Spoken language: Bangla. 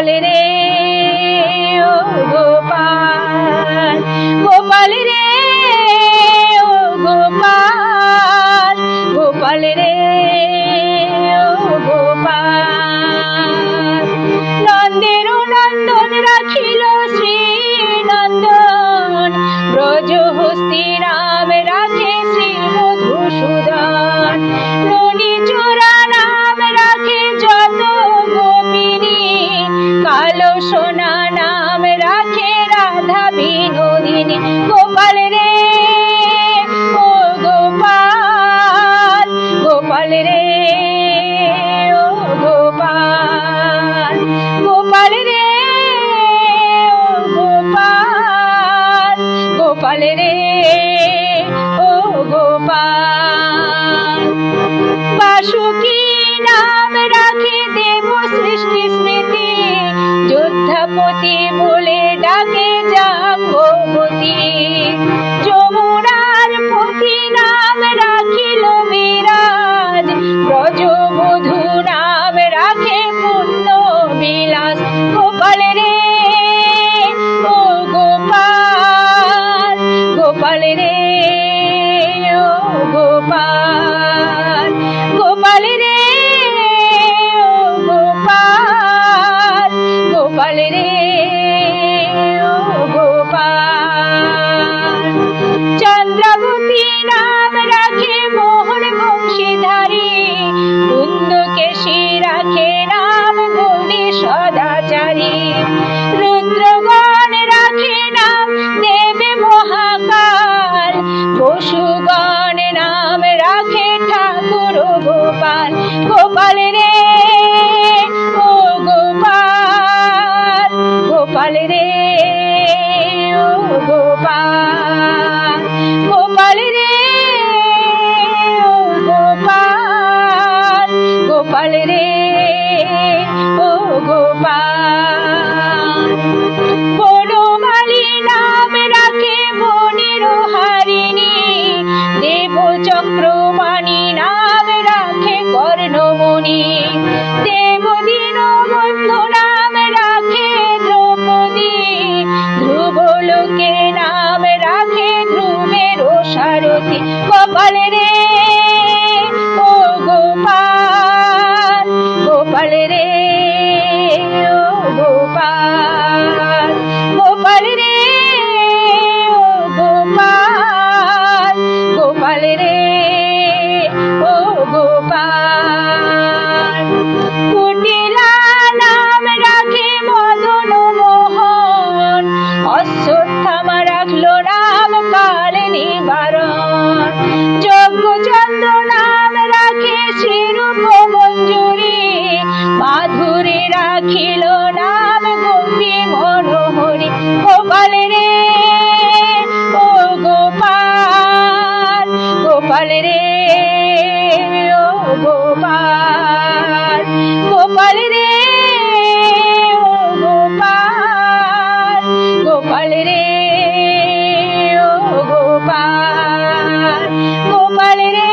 কালেরে দিনে গোপাল রে। ও গোপাল গোপাল রে গোপাল গোপাল রে, ও গোপাল রে, ও গোপাল। বাসুকি নাম রাখে দেব সৃষ্টি স্মৃতি? যোদ্ধাপতি বলে ডাকে 你。সদাচারী। রুদ্রগণ রাখে নাম দেবে মহাকাল। পশুগণ নাম রাখে ঠাকুর গোপাল। গোপাল রে, ও গোপাল গোপাল রে। সারথি কপাল রে? Gopalire